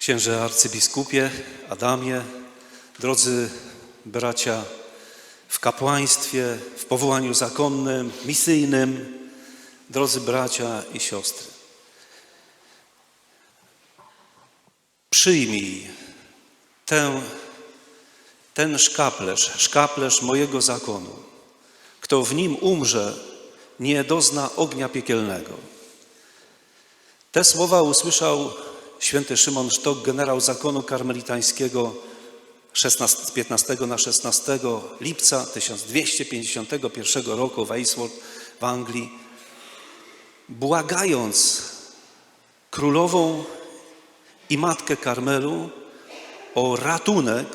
Księże arcybiskupie Adamie, drodzy bracia w kapłaństwie, w powołaniu zakonnym, misyjnym, drodzy bracia i siostry. Przyjmij ten szkaplerz, szkaplerz mojego zakonu. Kto w nim umrze, nie dozna ognia piekielnego. Te słowa usłyszał święty Szymon Sztok, generał zakonu karmelitańskiego 16, z 15 na 16 lipca 1251 roku w Eidsvold w Anglii, błagając królową i matkę Karmelu o ratunek,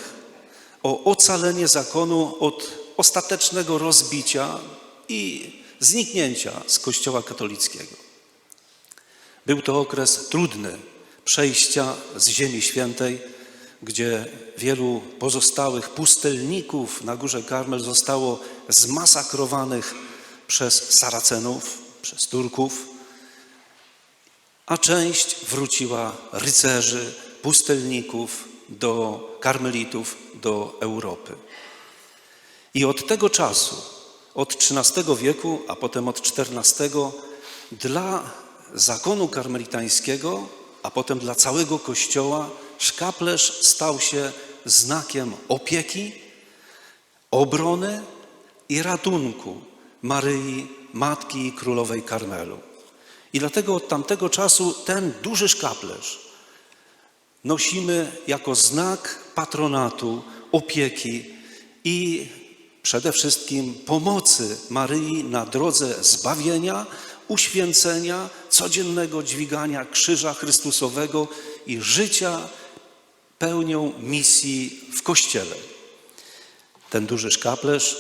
o ocalenie zakonu od ostatecznego rozbicia i zniknięcia z Kościoła katolickiego. Był to okres trudny przejścia z Ziemi Świętej, gdzie wielu pozostałych pustelników na Górze Karmel zostało zmasakrowanych przez Saracenów, przez Turków, a część wróciła rycerzy, pustelników do karmelitów, do Europy. I od tego czasu, od XIII wieku, a potem od XIV, dla zakonu karmelitańskiego, a potem dla całego Kościoła, szkaplerz stał się znakiem opieki, obrony i ratunku Maryi, Matki Królowej Karmelu. I dlatego od tamtego czasu ten duży szkaplerz nosimy jako znak patronatu, opieki i przede wszystkim pomocy Maryi na drodze zbawienia, uświęcenia, codziennego dźwigania krzyża Chrystusowego i życia pełnią misji w Kościele. Ten duży szkaplerz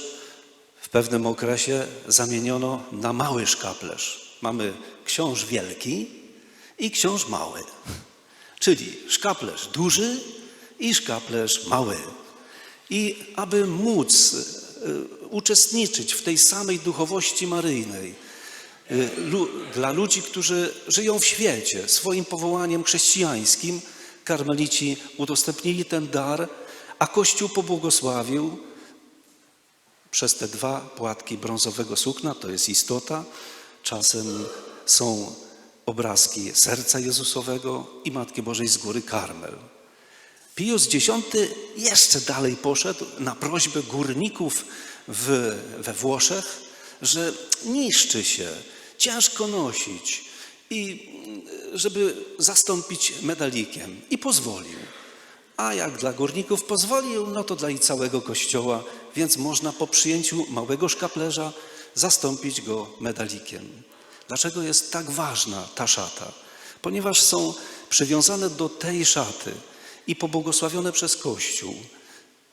w pewnym okresie zamieniono na mały szkaplerz. Mamy książ wielki i książ mały, czyli szkaplerz duży i szkaplerz mały. I aby móc y, uczestniczyć w tej samej duchowości maryjnej, dla ludzi, którzy żyją w świecie, swoim powołaniem chrześcijańskim, karmelici udostępnili ten dar, a Kościół pobłogosławił przez te dwa płatki brązowego sukna, to jest istota, czasem są obrazki serca Jezusowego i Matki Bożej z góry Karmel. Pius X jeszcze dalej poszedł na prośbę górników w, we Włoszech, że niszczy się, ciężko nosić i żeby zastąpić medalikiem i pozwolił. A jak dla górników pozwolił, no to dla i całego kościoła, więc można po przyjęciu małego szkaplerza zastąpić go medalikiem. Dlaczego jest tak ważna ta szata? Ponieważ są przywiązane do tej szaty i pobłogosławione przez Kościół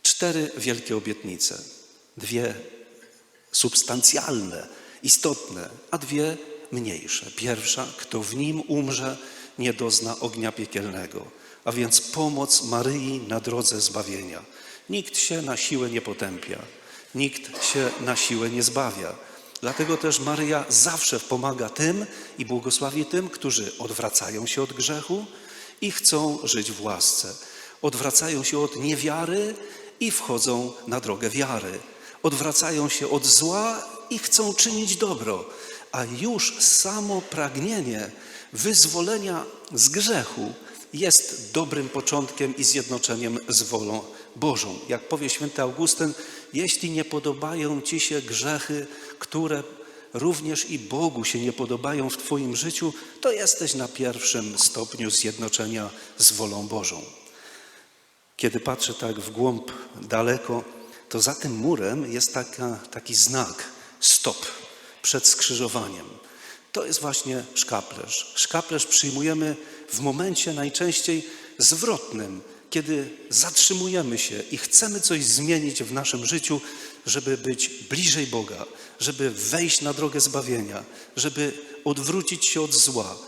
cztery wielkie obietnice. Dwie substancjalne, istotne, a dwie mniejsze. Pierwsza, kto w nim umrze, nie dozna ognia piekielnego, a więc pomoc Maryi na drodze zbawienia. Nikt się na siłę nie potępia, nikt się na siłę nie zbawia. Dlatego też Maryja zawsze pomaga tym i błogosławi tym, którzy odwracają się od grzechu i chcą żyć w łasce. Odwracają się od niewiary i wchodzą na drogę wiary. Odwracają się od zła i chcą czynić dobro. A już samo pragnienie wyzwolenia z grzechu jest dobrym początkiem i zjednoczeniem z wolą Bożą. Jak powie święty Augustyn, jeśli nie podobają ci się grzechy, które również i Bogu się nie podobają w Twoim życiu, to jesteś na pierwszym stopniu zjednoczenia z wolą Bożą. Kiedy patrzę tak w głąb daleko, to za tym murem jest taka, taki znak stop przed skrzyżowaniem. To jest właśnie szkaplerz. Szkaplerz przyjmujemy w momencie najczęściej zwrotnym, kiedy zatrzymujemy się i chcemy coś zmienić w naszym życiu, żeby być bliżej Boga, żeby wejść na drogę zbawienia, żeby odwrócić się od zła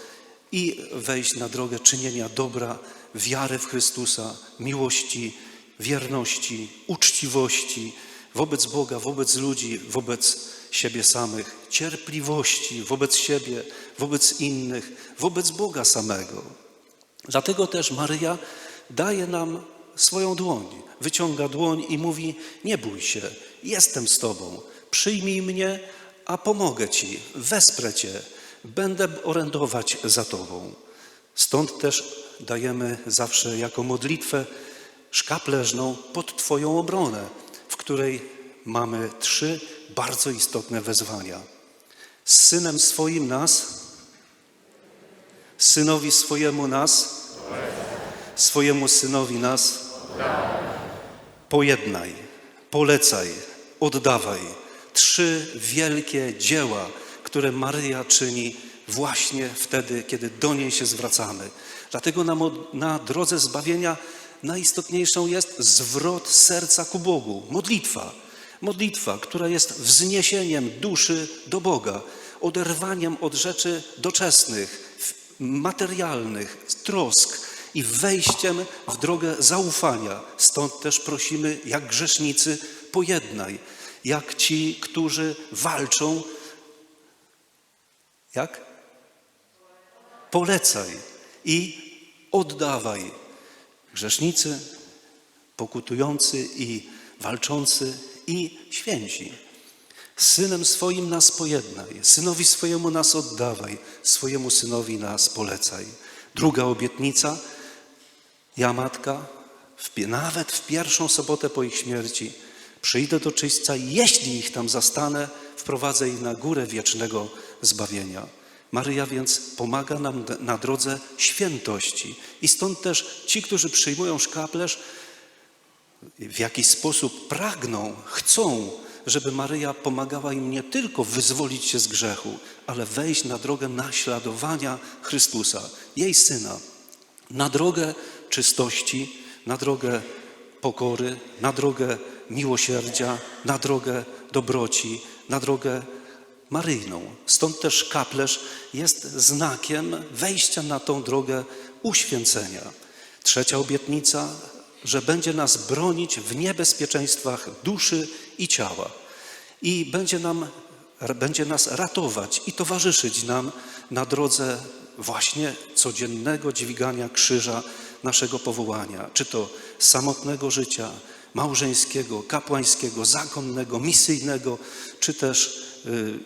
i wejść na drogę czynienia dobra, wiary w Chrystusa, miłości, wierności, uczciwości wobec Boga, wobec ludzi, wobec siebie samych, cierpliwości wobec siebie, wobec innych, wobec Boga samego. Dlatego też Maryja daje nam swoją dłoń, wyciąga dłoń i mówi: Nie bój się, jestem z Tobą, przyjmij mnie, a pomogę Ci, wesprę Cię, będę orędować za Tobą. Stąd też dajemy zawsze jako modlitwę szkapleżną pod Twoją obronę, w której mamy trzy bardzo istotne wezwania. Z synem swoim nas, synowi swojemu nas, swojemu synowi nas, pojednaj, polecaj, oddawaj. Trzy wielkie dzieła, które Maryja czyni właśnie wtedy, kiedy do niej się zwracamy. Dlatego na, drodze zbawienia najistotniejszą jest zwrot serca ku Bogu, modlitwa. Modlitwa, która jest wzniesieniem duszy do Boga, oderwaniem od rzeczy doczesnych, materialnych, trosk i wejściem w drogę zaufania. Stąd też prosimy, jak grzesznicy, pojednaj, jak ci, którzy walczą, jak? Polecaj i oddawaj. Grzesznicy, pokutujący i walczący i święci. Synem swoim nas pojednaj, synowi swojemu nas oddawaj, swojemu synowi nas polecaj. Druga obietnica, ja matka, w, nawet w pierwszą sobotę po ich śmierci, przyjdę do czyśćca i jeśli ich tam zastanę, wprowadzę ich na górę wiecznego zbawienia. Maryja więc pomaga nam na drodze świętości. I stąd też ci, którzy przyjmują szkaplerz, w jakiś sposób pragną, chcą, żeby Maryja pomagała im nie tylko wyzwolić się z grzechu, ale wejść na drogę naśladowania Chrystusa, jej Syna, na drogę czystości, na drogę pokory, na drogę miłosierdzia, na drogę dobroci, na drogę maryjną. Stąd też kaplerz jest znakiem wejścia na tą drogę uświęcenia. Trzecia obietnica, że będzie nas bronić w niebezpieczeństwach duszy i ciała. I będzie, nam, będzie nas ratować i towarzyszyć nam na drodze właśnie codziennego dźwigania krzyża naszego powołania, czy to samotnego życia, małżeńskiego, kapłańskiego, zakonnego, misyjnego, czy też y,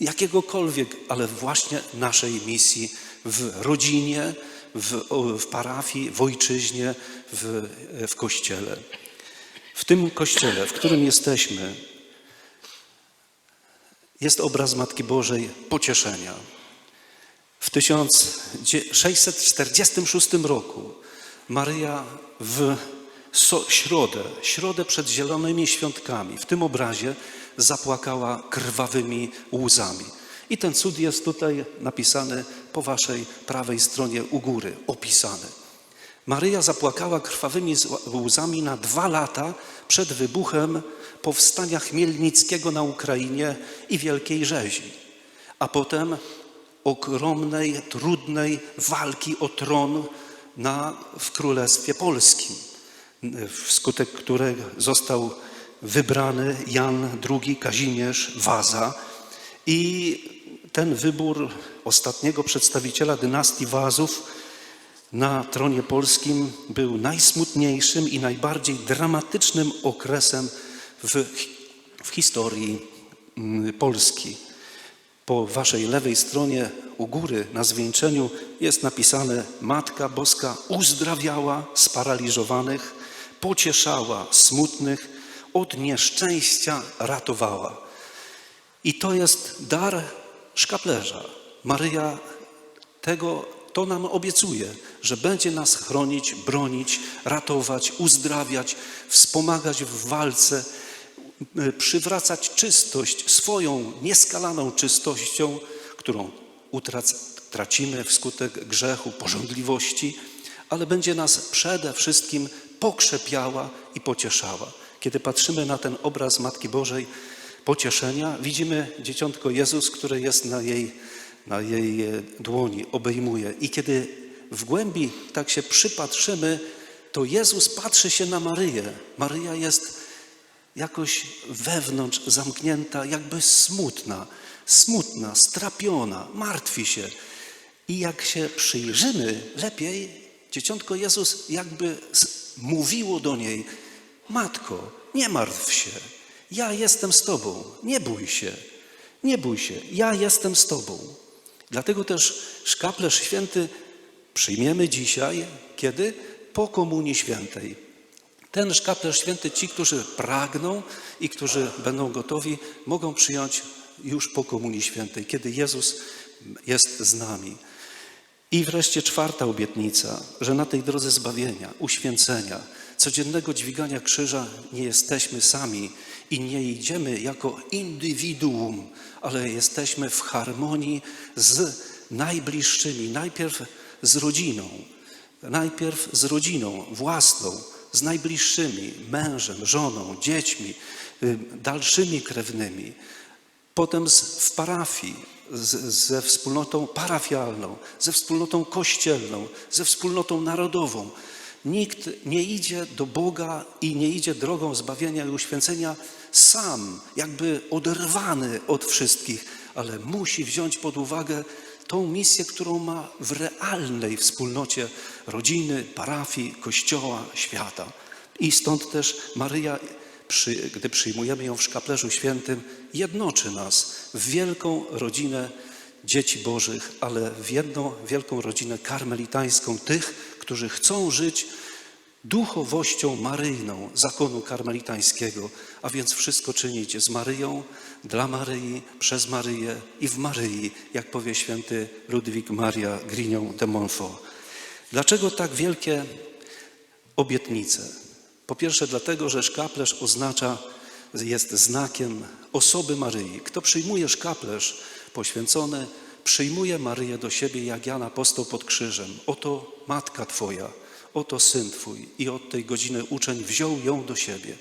jakiegokolwiek, ale właśnie naszej misji w rodzinie, w, w parafii, w ojczyźnie, w, w kościele. W tym kościele, w którym jesteśmy, jest obraz Matki Bożej pocieszenia. W 1646 roku Maryja w środę, środę przed Zielonymi Świątkami, w tym obrazie zapłakała krwawymi łzami. I ten cud jest tutaj napisany po waszej prawej stronie u góry, opisany. Maryja zapłakała krwawymi łzami na dwa lata przed wybuchem powstania Chmielnickiego na Ukrainie i Wielkiej Rzezi, a potem ogromnej, trudnej walki o tron na, w Królestwie Polskim, wskutek którego został wybrany Jan II Kazimierz Waza i ten wybór ostatniego przedstawiciela dynastii Wazów na tronie polskim był najsmutniejszym i najbardziej dramatycznym okresem w, w historii mm, Polski. Po waszej lewej stronie u góry na zwieńczeniu jest napisane Matka Boska uzdrawiała sparaliżowanych, pocieszała smutnych, od nieszczęścia ratowała. I to jest dar szkaplerza. Maryja tego, to nam obiecuje, że będzie nas chronić, bronić, ratować, uzdrawiać, wspomagać w walce, przywracać czystość swoją nieskalaną czystością, którą utrac, tracimy wskutek grzechu, porządliwości, ale będzie nas przede wszystkim pokrzepiała i pocieszała. Kiedy patrzymy na ten obraz Matki Bożej pocieszenia, widzimy dzieciątko Jezus, które jest na jej, na jej e, dłoni, obejmuje. I kiedy w głębi tak się przypatrzymy, to Jezus patrzy się na Maryję. Maryja jest jakoś wewnątrz zamknięta, jakby smutna, smutna, strapiona, martwi się. I jak się przyjrzymy lepiej, Dzieciątko Jezus jakby mówiło do niej: Matko, nie martw się, ja jestem z Tobą, nie bój się, nie bój się, ja jestem z Tobą. Dlatego też szkaplerz święty przyjmiemy dzisiaj, kiedy? Po Komunii Świętej. Ten szkaplerz święty, ci, którzy pragną i którzy będą gotowi, mogą przyjąć już po Komunii Świętej, kiedy Jezus jest z nami. I wreszcie czwarta obietnica, że na tej drodze zbawienia, uświęcenia, codziennego dźwigania krzyża nie jesteśmy sami i nie idziemy jako indywiduum, ale jesteśmy w harmonii z najbliższymi, najpierw z rodziną, najpierw z rodziną własną, z najbliższymi, mężem, żoną, dziećmi, dalszymi krewnymi, potem w parafii, z, ze wspólnotą parafialną, ze wspólnotą kościelną, ze wspólnotą narodową. Nikt nie idzie do Boga i nie idzie drogą zbawienia i uświęcenia sam, jakby oderwany od wszystkich, ale musi wziąć pod uwagę tą misję, którą ma w realnej wspólnocie rodziny, parafii, kościoła, świata. I stąd też Maryja gdy przyjmujemy ją w szkaplerzu świętym, jednoczy nas w wielką rodzinę dzieci Bożych, ale w jedną wielką rodzinę karmelitańską tych, którzy chcą żyć duchowością maryjną zakonu karmelitańskiego, a więc wszystko czynić z Maryją, dla Maryi, przez Maryję i w Maryi, jak powie święty Ludwik Maria Grignon de Montfort. Dlaczego tak wielkie obietnice? Po pierwsze dlatego, że szkaplerz oznacza, jest znakiem osoby Maryi. Kto przyjmuje szkaplerz poświęcony, przyjmuje Maryję do siebie jak Jan Apostoł pod krzyżem. Oto matka Twoja, oto syn Twój. I od tej godziny uczeń wziął ją do siebie.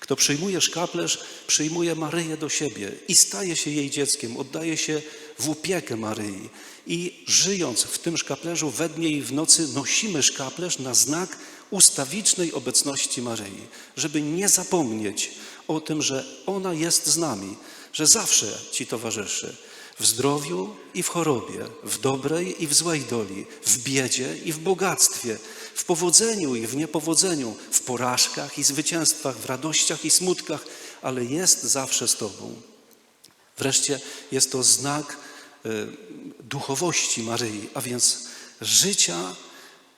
Kto przyjmuje szkaplerz, przyjmuje Maryję do siebie i staje się jej dzieckiem, oddaje się w opiekę Maryi. I żyjąc w tym szkaplerzu we dnie i w nocy nosimy szkaplerz na znak ustawicznej obecności Maryi, żeby nie zapomnieć o tym, że ona jest z nami, że zawsze Ci towarzyszy. W zdrowiu i w chorobie, w dobrej i w złej doli, w biedzie i w bogactwie, w powodzeniu i w niepowodzeniu, w porażkach i zwycięstwach, w radościach i smutkach, ale jest zawsze z Tobą. Wreszcie jest to znak y, duchowości Maryi, a więc życia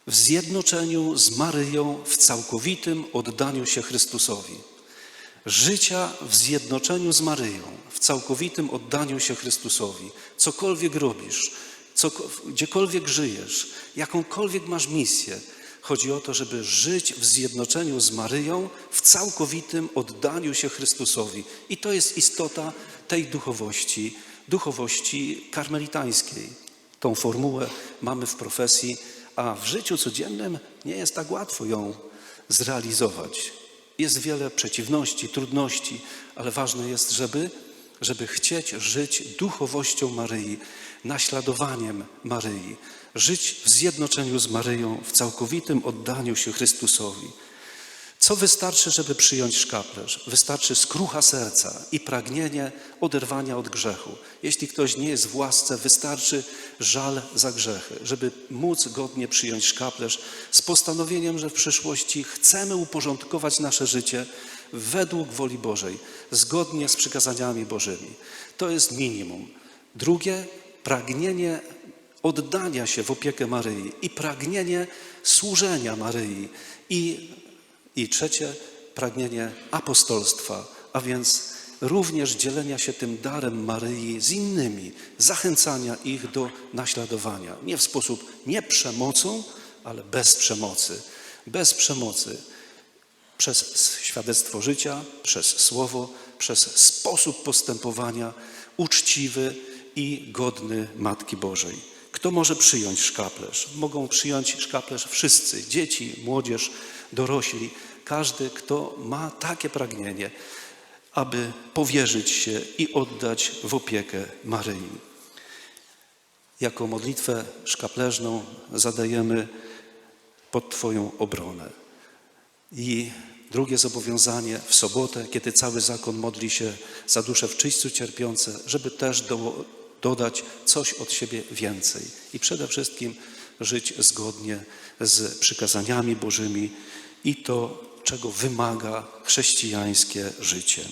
w zjednoczeniu z Maryją w całkowitym oddaniu się Chrystusowi. Życia w zjednoczeniu z Maryją, w całkowitym oddaniu się Chrystusowi. Cokolwiek robisz, co, gdziekolwiek żyjesz, jakąkolwiek masz misję, chodzi o to, żeby żyć w zjednoczeniu z Maryją, w całkowitym oddaniu się Chrystusowi. I to jest istota tej duchowości, duchowości karmelitańskiej. Tą formułę mamy w profesji, a w życiu codziennym nie jest tak łatwo ją zrealizować. Jest wiele przeciwności, trudności, ale ważne jest, żeby, żeby chcieć żyć duchowością Maryi, naśladowaniem Maryi, żyć w zjednoczeniu z Maryją, w całkowitym oddaniu się Chrystusowi. Co wystarczy, żeby przyjąć szkaplerz? Wystarczy skrucha serca i pragnienie oderwania od grzechu. Jeśli ktoś nie jest w łasce, wystarczy żal za grzechy, żeby móc godnie przyjąć szkaplerz z postanowieniem, że w przyszłości chcemy uporządkować nasze życie według woli Bożej, zgodnie z przykazaniami Bożymi. To jest minimum. Drugie, pragnienie oddania się w opiekę Maryi i pragnienie służenia Maryi i i trzecie, pragnienie apostolstwa, a więc również dzielenia się tym darem Maryi z innymi, zachęcania ich do naśladowania. Nie w sposób nie przemocą, ale bez przemocy. Bez przemocy. Przez świadectwo życia, przez słowo, przez sposób postępowania uczciwy i godny Matki Bożej. Kto może przyjąć szkaplerz? Mogą przyjąć szkaplerz wszyscy, dzieci, młodzież, dorośli, każdy, kto ma takie pragnienie, aby powierzyć się i oddać w opiekę Maryi. Jako modlitwę szkaplerzną zadajemy pod Twoją obronę. I drugie zobowiązanie w sobotę, kiedy cały zakon modli się za dusze w czyśćcu cierpiące, żeby też do, dodać coś od siebie więcej. I przede wszystkim, żyć zgodnie z przykazaniami Bożymi i to, czego wymaga chrześcijańskie życie.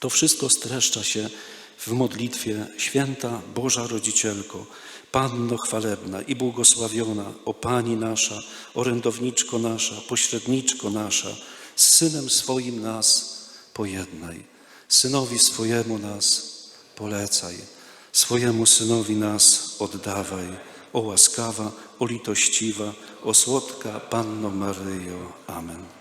To wszystko streszcza się w modlitwie Święta Boża Rodzicielko, Panno chwalebna i błogosławiona, o Pani nasza, orędowniczko nasza, pośredniczko nasza, z Synem swoim nas pojednaj. Synowi swojemu nas polecaj, swojemu Synowi nas oddawaj. O łaskawa, o litościwa, o słodka Panno Maryjo. Amen.